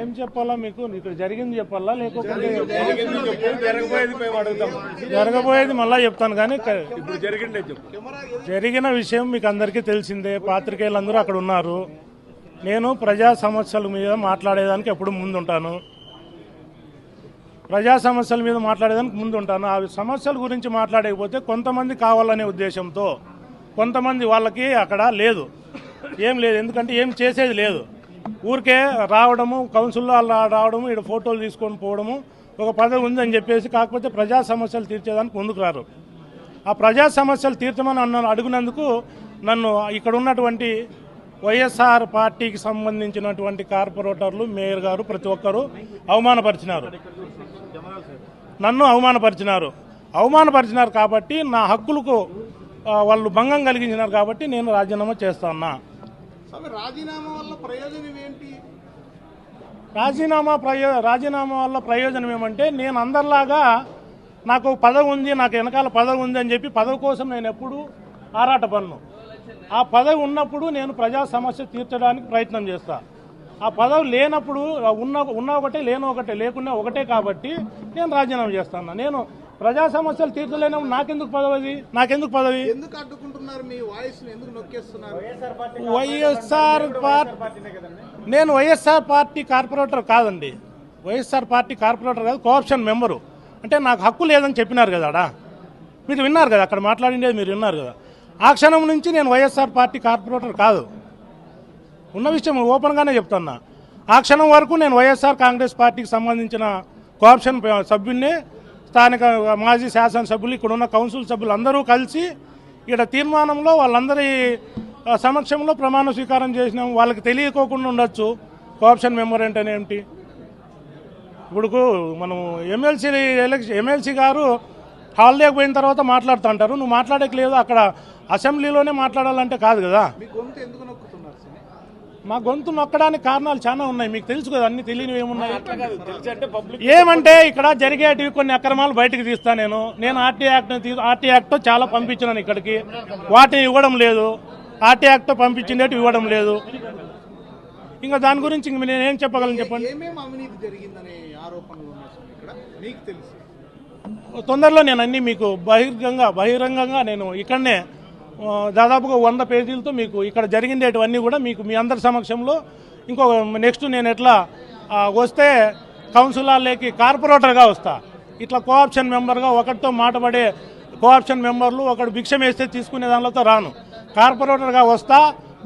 ఏం చెప్పాలా మీకు? ఇక్కడ జరిగింది చెప్పాలా? లేకపోతే జరగబోయేది మళ్ళా చెప్తాను కానీ జరిగిన విషయం మీకు అందరికీ తెలిసిందే. పాత్రికేయులందరూ అక్కడ ఉన్నారు. నేను ప్రజా సమస్యల మీద మాట్లాడేదానికి ఎప్పుడు ముందుంటాను. ప్రజా సమస్యల మీద మాట్లాడేదానికి ముందుంటాను. ఆ సమస్యల గురించి మాట్లాడకపోతే కొంతమంది కావాలనే ఉద్దేశంతో కొంతమంది వాళ్ళకి అక్కడ లేదు. ఏం లేదు. ఎందుకంటే ఏం చేసేది లేదు. ఊరికే రావడము కౌన్సిల్లో రావడము ఇక్కడ ఫోటోలు తీసుకొని పోవడము ఒక పదవి ఉందని చెప్పేసి కాకపోతే ప్రజా సమస్యలు తీర్చేదానికి ముందుకు రారు. ఆ ప్రజా సమస్యలు తీర్చమని అన్న అడిగినందుకు నన్ను ఇక్కడ ఉన్నటువంటి వైఎస్ఆర్ పార్టీకి సంబంధించినటువంటి కార్పొరేటర్లు మేయర్ గారు ప్రతి ఒక్కరూ అవమానపరిచినారు. నన్ను అవమానపరిచినారు. అవమానపరిచినారు కాబట్టి నా హక్కులకు వాళ్ళు భంగం కలిగించినారు కాబట్టి నేను రాజీనామా చేస్తాను రాజీనామా వల్ల ప్రయోజనం ఏంటి? రాజీనామా ప్రయో రాజీనామా వల్ల ప్రయోజనం ఏమంటే నేను అందరిలాగా నాకు పదవి ఉంది నాకు వెనకాల పదవి ఉంది అని చెప్పి పదవి కోసం నేను ఎప్పుడు ఆరాట పన్ను ఆ పదవి ఉన్నప్పుడు నేను ప్రజా సమస్య తీర్చడానికి ప్రయత్నం చేస్తా. ఆ పదవి లేనప్పుడు ఉన్న ఉన్న ఒకటే లేని ఒకటే లేకున్నా ఒకటే కాబట్టి నేను రాజీనామా చేస్తాను. నేను ప్రజా సమస్యలు తీర్చలేనప్పుడు నాకెందుకు పదవి నాకెందుకు పదవి? ఎందుకు అడ్డుకుంటున్నారు మీ వాయిస్ ఎందుకు నొక్కేస్తున్నారు? వైఎస్ఆర్ పార్టీ నేను వైఎస్ఆర్ పార్టీ కార్పొరేటర్ కాదండి. వైఎస్ఆర్ పార్టీ కార్పొరేటర్ కాదు కోఆప్షన్ మెంబరు అంటే నాకు హక్కు లేదని చెప్పినారు కదా మీరు విన్నారు కదా అక్కడ మాట్లాడిండేది మీరు విన్నారు కదా. ఆ క్షణం నుంచి నేను వైఎస్ఆర్ పార్టీ కార్పొరేటర్ కాదు. ఉన్న విషయం ఓపెన్గానే చెప్తున్నా. ఆ క్షణం వరకు నేను వైఎస్ఆర్ కాంగ్రెస్ పార్టీకి సంబంధించిన కోఆప్షన్ సభ్యుడిని స్థానిక మాజీ శాసనసభ్యులు ఇక్కడ ఉన్న కౌన్సిల్ సభ్యులు అందరూ కలిసి ఇక్కడ తీర్మానంలో వాళ్ళందరి సమక్షంలో ప్రమాణ స్వీకారం చేసినాం. వాళ్ళకి తెలియకోకుండా ఉండొచ్చు. కోఆప్షన్ మెంబర్ అంటే ఏమిటి? ఇప్పుడు మనం ఎమ్మెల్సీ ఎలక్షన్ ఎమ్మెల్సీ గారు హాలిడేకి పోయిన తర్వాత మాట్లాడుతుంటారు నువ్వు మాట్లాడక లేదు. అక్కడ అసెంబ్లీలోనే మాట్లాడాలంటే కాదు కదా. మీ గొంతు నొక్కడానికి కారణాలు చాలా ఉన్నాయి. మీకు తెలుసు కదా అన్ని తెలియనివి ఏమున్నాయి? ఏమంటే ఇక్కడ జరిగేటివి కొన్ని అక్రమాలు బయటకు తీస్తా నేను. నేను ఆర్టీ యాక్ట్ ఆర్టీ యాక్ట్ చాలా పంపించినాను ఇక్కడికి. వాటిని ఇవ్వడం లేదు. ఆర్టీ యాక్ట్ పంపించిండేటి ఇవ్వడం లేదు. ఇంకా దాని గురించి ఇంక నేనేం చెప్పగలను చెప్పండి? ఏమేమి అవినీతి జరిగిందనే ఆరోపణలు ఉన్నాయి స్వామి ఇక్కడ? మీకు తెలుసు. తొందరలో నేను అన్ని మీకు బహిరంగంగా బహిరంగంగా నేను ఇక్కడనే దాదాపుగా వంద పేజీలతో మీకు ఇక్కడ జరిగిండేటివన్నీ కూడా మీకు మీ అందరి సమక్షంలో ఇంకో నెక్స్ట్ నేను ఎట్లా వస్తే కౌన్సిలర్లకి కార్పొరేటర్గా వస్తా. ఇట్లా కోఆప్షన్ మెంబర్గా ఒకటితో మాటపడే కోఆప్షన్ మెంబర్లు ఒకడు భిక్షం వేస్తే తీసుకునే దానిలో రాను. కార్పొరేటర్గా వస్తా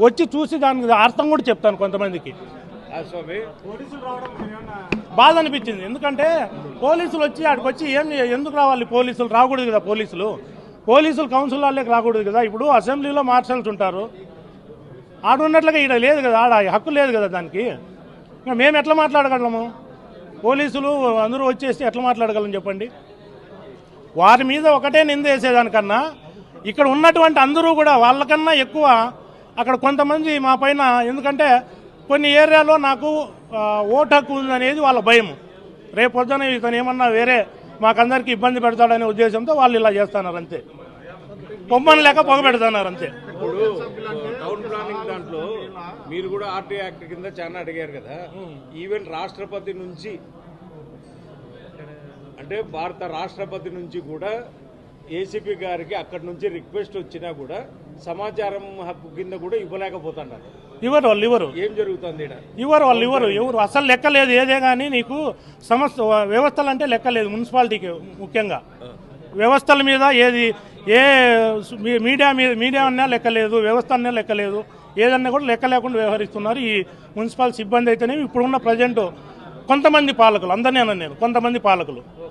వచ్చి చూసి దానికి అర్థం కూడా చెప్తాను కొంతమందికి. బాధ అనిపించింది. ఎందుకంటే పోలీసులు వచ్చి ఆడికి వచ్చి ఏం ఎందుకు రావాలి పోలీసులు? రాకూడదు కదా పోలీసులు. పోలీసులు కౌన్సిల్ వాళ్ళకి రాకూడదు కదా. ఇప్పుడు అసెంబ్లీలో మార్షల్స్ ఉంటారు. ఆడ ఉన్నట్లుగా ఈడ లేదు కదా. ఆడ హక్కు లేదు కదా దానికి. ఇంకా మేము ఎట్లా మాట్లాడగలము? పోలీసులు అందరూ వచ్చేసి ఎట్లా మాట్లాడగలం చెప్పండి? వారి మీద ఒకటే నింద వేసేదానికన్నా ఇక్కడ ఉన్నటువంటి అందరూ కూడా వాళ్ళకన్నా ఎక్కువ అక్కడ కొంతమంది మా పైన ఎందుకంటే కొన్ని ఏరియాలో నాకు ఓటు హక్కు ఉందనేది వాళ్ళ భయం రేపు పొద్దున ఇతను ఏమన్నా వేరే మాకందరికీ ఇబ్బంది పెడతాడనే ఉద్దేశంతో వాళ్ళు ఇలా చేస్తున్నారు అంతే. పొమ్మని లేక పొగ పెడుతున్నారు అంతే. ఇప్పుడు టౌన్ ప్లానింగ్ దాంట్లో మీరు కూడా ఆర్టీ యాక్ట్ కింద చాలా అడిగారు కదా. ఈవెన్ రాష్ట్రపతి నుంచి అంటే భారత రాష్ట్రపతి నుంచి కూడా ఏసీపీ గారికి అక్కడి నుంచి రిక్వెస్ట్ వచ్చినా కూడా సమాచారం హక్కు కింద కూడా ఇవ్వలేకపోతున్నారు. ఇవ్వరు వాళ్ళు ఇవ్వరు. ఏం జరుగుతుంది ఇవ్వరు వాళ్ళు ఇవ్వరు. ఎవరు అసలు లెక్క లేదు ఏదే కానీ నీకు సమస్త వ్యవస్థలు అంటే లెక్క లేదు మున్సిపాలిటీకి ముఖ్యంగా. వ్యవస్థల మీద ఏది ఏ మీ- మీడియా మీద మీడియా అన్నా లెక్కలేదు వ్యవస్థ అన్నా లెక్కలేదు ఏదన్నా కూడా లెక్క లేకుండా వ్యవహరిస్తున్నారు ఈ మున్సిపల్ సిబ్బంది అయితేనే ఇప్పుడున్న ప్రజెంట్ కొంతమంది పాలకులు అందరినీ అన్నాను నేను కొంతమంది పాలకులు.